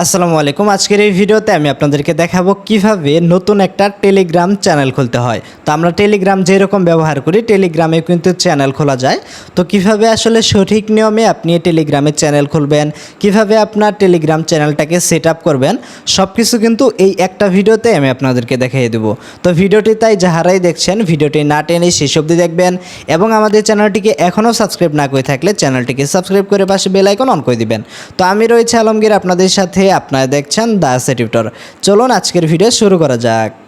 আসসালামু আলাইকুম। আজকের এই ভিডিওতে আমি আপনাদেরকে দেখাবো কীভাবে নতুন একটা টেলিগ্রাম চ্যানেল খুলতে হয়। তো আমরা টেলিগ্রাম যেরকম ব্যবহার করি টেলিগ্রামে কিন্তু চ্যানেল খোলা যায়। তো কীভাবে আসলে সঠিক নিয়মে আপনি টেলিগ্রামে চ্যানেল খুলবেন, কীভাবে আপনার টেলিগ্রাম চ্যানেলটাকে সেট আপ করবেন সব কিছু কিন্তু এই একটা ভিডিওতে আমি আপনাদেরকে দেখিয়ে দেবো। তো ভিডিওটি তাই যাহারাই দেখছেন, ভিডিওটি না টেনে শেষ অবধি দেখবেন এবং আমাদের চ্যানেলটিকে এখনও সাবস্ক্রাইব না করে থাকলে চ্যানেলটিকে সাবস্ক্রাইব করে পাশে বেল আইকন অন করে দিবেন। তো আমি রয়েছে আলমগীর, আপনাদের সাথে আপনারা দেখছেন দ্য সেটিউটর। চলুন আজকের ভিডিও শুরু করা যাক।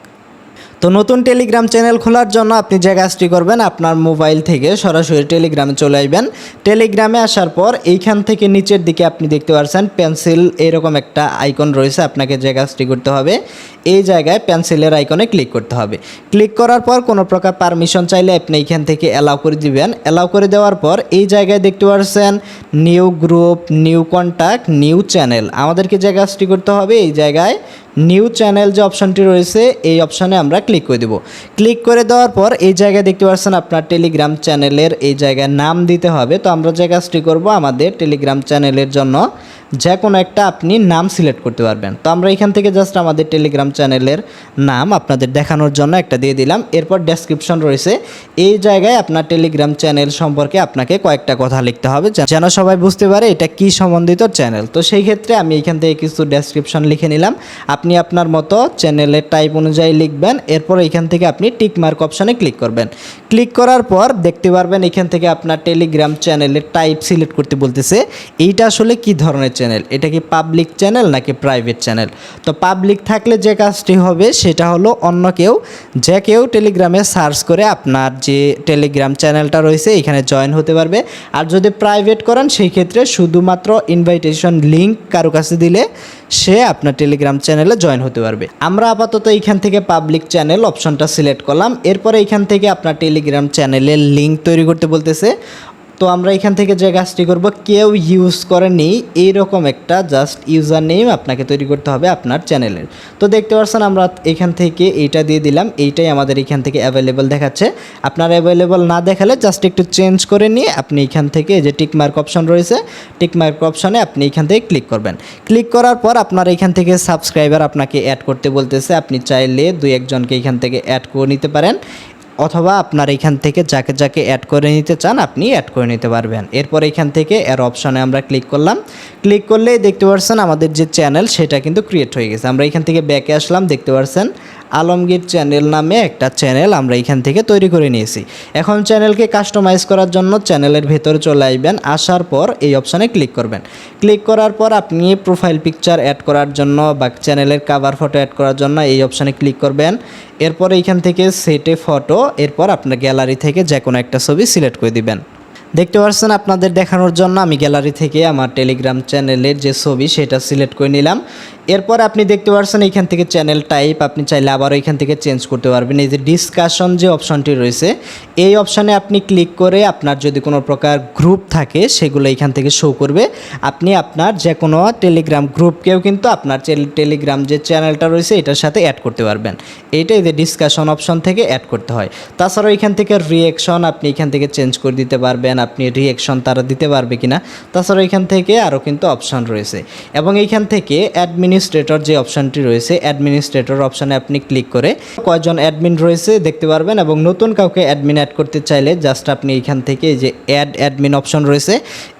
তো নতুন টেলিগ্রাম চ্যানেল খোলার জন্য আপনি যে কাজটি করবেন, আপনার মোবাইল থেকে সরাসরি টেলিগ্রামে চলে আসবেন টেলিগ্রামে আসার পর এইখান থেকে নিচের দিকে আপনি দেখতে পাচ্ছেন পেন্সিল এরকম একটা আইকন রয়েছে, আপনাকে যে কাজটি করতে হবে, এই জায়গায় পেন্সিলের আইকনে ক্লিক করতে হবে। ক্লিক করার পর কোনো প্রকার পারমিশন চাইলে আপনি এইখান থেকে অ্যালাউ করে দিবেন। অ্যালাউ করে দেওয়ার পর এই জায়গায় দেখতে পাচ্ছেন new group new contact new channel আমাদেরকে যে কাজটি করতে হবে, এই জায়গায় নিউ চ্যানেল যে অপশানটি রয়েছে, এই অপশানে আমরা ক্লিক করে দেব। ক্লিক করে দেওয়ার পর এই জায়গায় দেখতে পাচ্ছেন আপনার টেলিগ্রাম চ্যানেলের এই জায়গায় নাম দিতে হবে। তো আমরা যে কাজটি করব, আমাদের টেলিগ্রাম চ্যানেলের জন্য যে কোনো একটা আপনি নাম সিলেক্ট করতে পারবেন। তো আমরা এখান থেকে জাস্ট আমাদের টেলিগ্রাম চ্যানেলের নাম আপনাদের দেখানোর জন্য একটা দিয়ে দিলাম। এরপর ডেসক্রিপশন রয়েছে। এই জায়গায় আপনার টেলিগ্রাম চ্যানেল সম্পর্কে আপনাকে কয়েকটা কথা লিখতে হবে যেন- সবাই বুঝতে পারে এটা কি সম্বন্ধিত চ্যানেল তো সেই ক্ষেত্রে আমি এখান থেকে কিছু ডেসক্রিপশন লিখে নিলাম। আপনি আপনার মতো চ্যানেলের টাইপ অনুযায়ী লিখবেন। এরপর এখান থেকে আপনি টিক মার্ক অপশানে ক্লিক করবেন। ক্লিক করার পর দেখতে পারবেন এখান থেকে আপনার টেলিগ্রাম চ্যানেলের টাইপ সিলেক্ট করতে বলতেছে। এইটা আসলে কি ধরনের চ্যানেল এটা কি পাবলিক চ্যানেল নাকি প্রাইভেট চ্যানেল তো পাবলিক থাকলে যে কাজটি হবে সেটা হলো অন্য কেউ, যে কেউ টেলিগ্রামে সার্চ করে আপনার যে টেলিগ্রাম চ্যানেলটা রয়েছে, এখানে জয়েন হতে পারবে। আর যদি প্রাইভেট করেন, সেই ক্ষেত্রে শুধুমাত্র ইনভাইটেশন লিঙ্ক কারও কাছে দিলে সে আপনার টেলিগ্রাম চ্যানেলে জয়েন হতে পারবে। আমরা আপাতত এইখান থেকে পাবলিক চ্যানেল অপশনটা সিলেক্ট করলাম। এরপরে এইখান থেকে আপনার টেলিগ্রাম চ্যানেলের লিঙ্ক তৈরি করতে বলতেছে। তো আমরা এখান থেকে যে কাজটি করব, কেউ ইউজ করেনি এইরকম একটা জাস্ট ইউজার নেম আপনাকে তৈরি করতে হবে আপনার চ্যানেলের তো দেখতে পাচ্ছেন আমরা এখান থেকে এইটা দিয়ে দিলাম, এইটাই আমাদের এখান থেকে অ্যাভেলেবল দেখাচ্ছে। আপনার অ্যাভেলেবল না দেখালে জাস্ট একটু চেঞ্জ করে নিয়ে আপনি এখান থেকে যে টিকমার্ক অপশন রয়েছে টিকমার্ক অপশনে আপনি এখান থেকে ক্লিক করবেন। ক্লিক করার পর আপনার এখান থেকে সাবস্ক্রাইবার আপনাকে অ্যাড করতে বলতেছে, আপনি চাইলে দুই একজনকে এখান থেকে অ্যাড করে নিতে পারেন। অথবা আপনার এখান থেকে যাকে যাকে অ্যাড করে নিতে চান, আপনি অ্যাড করে নিতে পারবেন। এরপর এখান থেকে এর অপশনে আমরা ক্লিক করলাম। ক্লিক করলেই দেখতে পারছেন আমাদের যে চ্যানেল সেটা কিন্তু ক্রিয়েট হয়ে গেছে। আমরা এখান থেকে ব্যাকে আসলাম, দেখতে পাচ্ছেন আলমগীর চ্যানেল নামে একটা চ্যানেল আমরা এখান থেকে তৈরি করে নিয়েছি। এখন চ্যানেলকে কাস্টমাইজ করার জন্য চ্যানেলের ভেতরে চলে আসবেন আসার পর এই অপশানে ক্লিক করবেন। ক্লিক করার পর আপনি প্রোফাইল পিকচার অ্যাড করার জন্য বা চ্যানেলের কাভার ফটো অ্যাড করার জন্য এই অপশানে ক্লিক করবেন। এরপর এইখান থেকে সেটে ফটো এরপর আপনার গ্যালারি থেকে যে কোনো একটা ছবি সিলেক্ট করে দিবেন। দেখতে পাচ্ছেন আপনাদের দেখানোর জন্য আমি গ্যালারি থেকে আমার টেলিগ্রাম চ্যানেলের যে ছবি, সেটা সিলেক্ট করে নিলাম। এরপর আপনি দেখতে পাচ্ছেন এখান থেকে চ্যানেল টাইপ আপনি চাইলে আবার এখান থেকে চেঞ্জ করতে পারবেন। এই যে ডিসকাশন যে অপশনটি রয়েছে এই অপশানে আপনি ক্লিক করে আপনার যদি কোনো প্রকার গ্রুপ থাকে, সেগুলো এখান থেকে শো করবে। আপনি আপনার যে কোনো টেলিগ্রাম গ্রুপকেও কিন্তু আপনার টেলিগ্রাম যে চ্যানেলটা রয়েছে, এটার সাথে অ্যাড করতে পারবেন। এইটাই যে ডিসকাশন অপশন থেকে অ্যাড করতে হয়। তাছাড়াও এখান থেকে রিয়েকশন আপনি এখান থেকে চেঞ্জ করে দিতে পারবেন, আপনি রিয়েকশন তারা দিতে পারবে কিনা। তাছাড়াও এখান থেকে আরও কিন্তু অপশন রয়েছে। এবং এইখান থেকে অ্যাডমিনিস্ট্রেটর যে অপশানটি রয়েছে অ্যাডমিনিস্ট্রেটর অপশানে আপনি ক্লিক করে কয়জন অ্যাডমিন রয়েছে দেখতে পারবেন এবং নতুন কাউকে অ্যাডমিন অ্যাড করতে চাইলে জাস্ট আপনি এইখান থেকে যে অ্যাড অ্যাডমিন অপশন রয়েছে,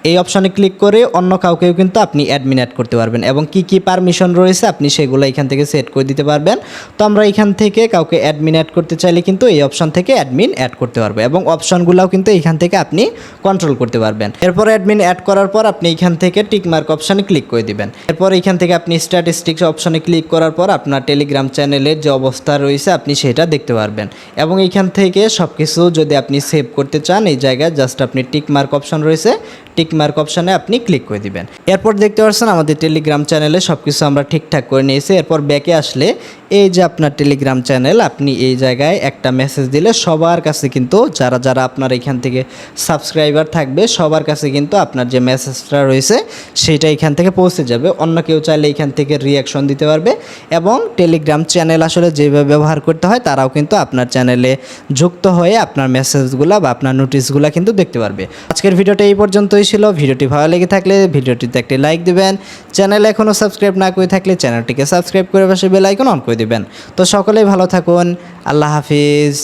এই অপশনে ক্লিক করে অন্য কাউকেও কিন্তু আপনি অ্যাডমিন অ্যাড করতে পারবেন এবং কি কি পারমিশন রয়েছে আপনি সেগুলো এখান থেকে সেট করে দিতে পারবেন। তো আমরা এখান থেকে কাউকে অ্যাডমিন অ্যাড করতে চাইলে কিন্তু এই অপশন থেকে অ্যাডমিন অ্যাড করতে পারবে এবং অপশনগুলোও কিন্তু এখান থেকে আপনি কন্ট্রোল করতে পারবেন। এরপর অ্যাডমিন অ্যাড করার পর আপনি এখান থেকে টিকমার্ক অপশানে ক্লিক করে দিবেন। এরপর এখান থেকে আপনি স্ট্যাটিস্টিক্স অপশনে ক্লিক করার পর আপনার টেলিগ্রাম চ্যানেলের যে অবস্থা রয়েছে, আপনি সেটা দেখতে পারবেন এবং এইখান থেকে সব কিছু যদি আপনি সেভ করতে চান, এই জায়গায় জাস্ট আপনি টিক মার্ক অপশন রয়েছে। টিক মার্ক অপশনে আপনি ক্লিক করে দিবেন। এরপর দেখতে পাচ্ছেন আমাদের টেলিগ্রাম চ্যানেলে সব কিছু আমরা ঠিকঠাক করে নিয়েছি। এরপর ব্যাকে আসলে এই যে আপনার টেলিগ্রাম চ্যানেল আপনি এই জায়গায় একটা মেসেজ দিলে সবার কাছে কিন্তু, যারা যারা আপনার এখান থেকে সাবস্ক্রাইবার থাকবে, সবার কাছে কিন্তু আপনার যে মেসেজটা রয়েছে, সেটা এখান থেকে পৌঁছে যাবে। অন্য কেউ চাইলে এখান থেকে রিয়াকশন দিতে পারবে এবং টেলিগ্রাম চ্যানেল আসলে যেভাবে ব্যবহার করতে হয়, তারাও কিন্তু আপনার চ্যানেলে যুক্ত হয়ে আপনার মেসেজগুলো বা আপনার নোটিশগুলো কিন্তু দেখতে পারবে। আজকের ভিডিওটা এই পর্যন্তই ছিল। ভিডিওটি ভালো লেগে থাকলে ভিডিওটিতে একটি লাইক দিবেন। চ্যানেল এখনও সাবস্ক্রাইব না করে থাকলে চ্যানেলটিকে সাবস্ক্রাইব করে পাশে বেল আইকন অন করে দিবেন। তো সকলেই ভালো থাকুন। আল্লাহ হাফিজ।